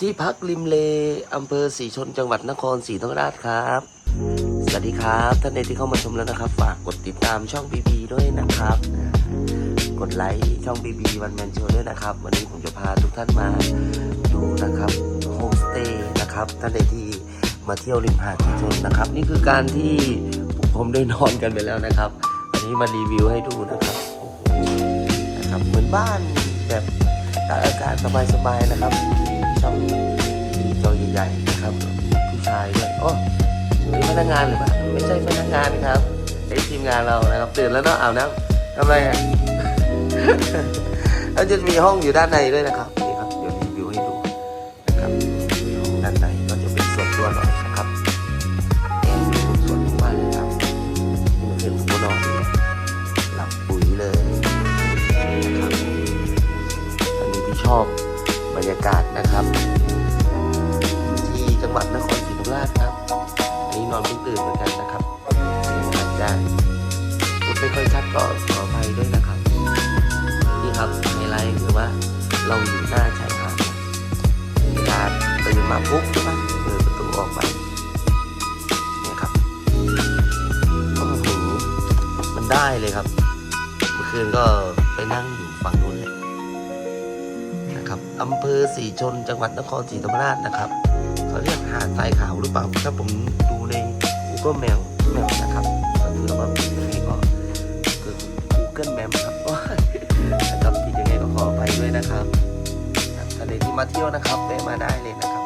ที่พักริมเลอำเภอศรีชนจังหวัดนครศรีธรรมราชครับ สวัสดีครับท่านใดที่เข้ามาชมแล้วนะครับ ฝากกดติดตามช่องบีบีด้วยนะครับ กดไลค์ช่องบีบีวันแมนโชด้วยนะครับ วันนี้ผมจะพาทุกท่านมาดูนะครับโฮมสเตย์นะครับท่านใดที่มาเที่ยวริมหาดศรีชนนะครับ นี่คือการที่ผมได้นอนกันไปแล้วนะครับ อันนี้มารีวิวให้ดูนะครับโอ้โหนะครับเหมือนบ้านแบบตากอากาศสบายๆนะครับ ช่องจอใหญ่ๆนะครับผู้ชายด้วยโอ้นี่พนักงานหรือเปล่าไม่ใช่พนักงานครับไอ้ทีมงานเรานะครับตื่นแล้วเนาะอาบน้ำทำไรอะแล้วจะมีห้องอยู่ด้านในด้วยนะครับนี่ครับเดี๋ยวรีวิวให้ดูนะครับห้องด้านในก็จะเป็นส่วนตัวหน่อยนะครับมีส่วนมากเลยครับนี่เป็นหัวนอนหลับปุ๋ยเลยนะครับอันนี้ที่ชอบ รยากาศนะครับ ที่จังหวัดนครศรีธรรมราชครับ อันนี้นอนเพิ่งตื่นเหมือนกันนะครับเสียงอาจจะพูดไม่ค่อยชัดก็ขออภัยด้วยนะครับ นี่ครับไฮไลท์คือว่าเราอยู่หน้าชายหาดเวลาตื่นมาปุ๊บใช่ปะเปิดประตูออกไปเนี่ยครับโอ้โหมันได้เลยครับ เมื่อคืนก็ไปนั่งอยู่ฝั่งนู้น อำเภอสีชน จังหวัดนครศรีธรรมราชนะครับเขาเรียกหาดทรายขาวหรือเปล่าถ้าผมดูใน Google Map แมวนะครับก็ถือว่าเป็นยังไงก็คือ Google Map ครับนะครับผิดยังไงก็ขอไปด้วยนะครับครับทะเลที่มาเที่ยวนะครับไปมาได้เลยนะครับ